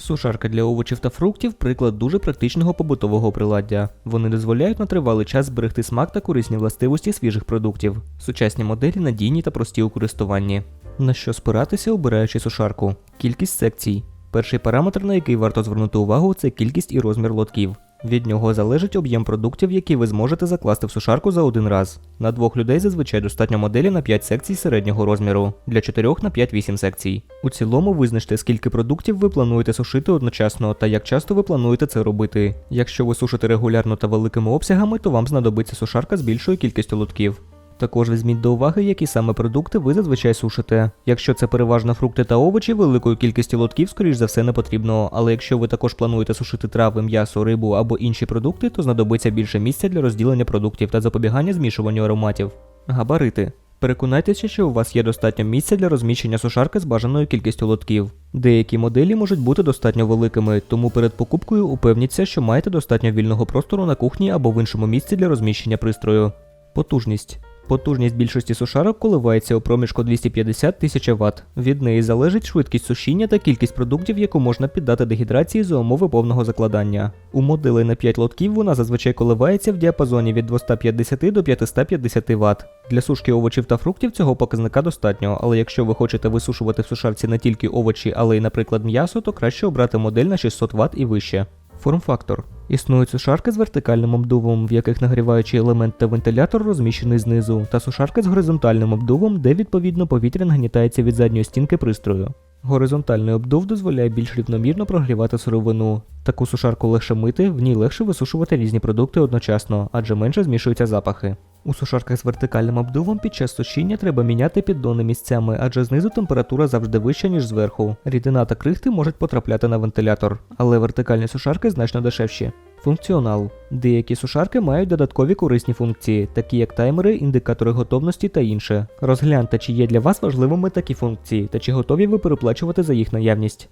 Сушарка для овочів та фруктів приклад дуже практичного побутового приладдя. Вони дозволяють на тривалий час зберегти смак та корисні властивості свіжих продуктів. Сучасні моделі надійні та прості у користуванні. На що спиратися, обираючи сушарку? Кількість секцій. Перший параметр, на який варто звернути увагу, це кількість і розмір лотків. Від нього залежить об'єм продуктів, які ви зможете закласти в сушарку за один раз. На двох людей зазвичай достатньо моделі на 5 секцій середнього розміру, для 4 на 5-8 секцій. У цілому визначте, скільки продуктів ви плануєте сушити одночасно та як часто ви плануєте це робити. Якщо ви сушите регулярно та великими обсягами, то вам знадобиться сушарка з більшою кількістю лотків. Також візьміть до уваги, які саме продукти ви зазвичай сушите. Якщо це переважно фрукти та овочі, великої кількості лотків, скоріш за все, не потрібно. Але якщо ви також плануєте сушити трави, м'ясо, рибу або інші продукти, то знадобиться більше місця для розділення продуктів та запобігання змішуванню ароматів. Габарити. Переконайтеся, що у вас є достатньо місця для розміщення сушарки з бажаною кількістю лотків. Деякі моделі можуть бути достатньо великими, тому перед покупкою упевніться, що маєте достатньо вільного простору на кухні або в іншому місці для розміщення пристрою. Потужність. Потужність більшості сушарок коливається у проміжку 250 тисяч Вт. Від неї залежить швидкість сушіння та кількість продуктів, яку можна піддати дегідрації за умови повного закладання. У моделей на 5 лотків вона зазвичай коливається в діапазоні від 250 до 550 Вт. Для сушки овочів та фруктів цього показника достатньо, але якщо ви хочете висушувати в сушарці не тільки овочі, але й, наприклад, м'ясо, то краще обрати модель на 600 Вт і вище. Форм-фактор. Існують сушарки з вертикальним обдувом, в яких нагріваючий елемент та вентилятор розміщений знизу, та сушарки з горизонтальним обдувом, де відповідно повітря нагнітається від задньої стінки пристрою. Горизонтальний обдув дозволяє більш рівномірно прогрівати сировину. Таку сушарку легше мити, в ній легше висушувати різні продукти одночасно, адже менше змішуються запахи. У сушарках з вертикальним обдувом під час сушіння треба міняти піддони місцями, адже знизу температура завжди вища, ніж зверху. Рідина та крихти можуть потрапляти на вентилятор, але вертикальні сушарки значно дешевші. Функціонал. Деякі сушарки мають додаткові корисні функції, такі як таймери, індикатори готовності та інше. Розгляньте, чи є для вас важливими такі функції, та чи готові ви переплачувати за їх наявність.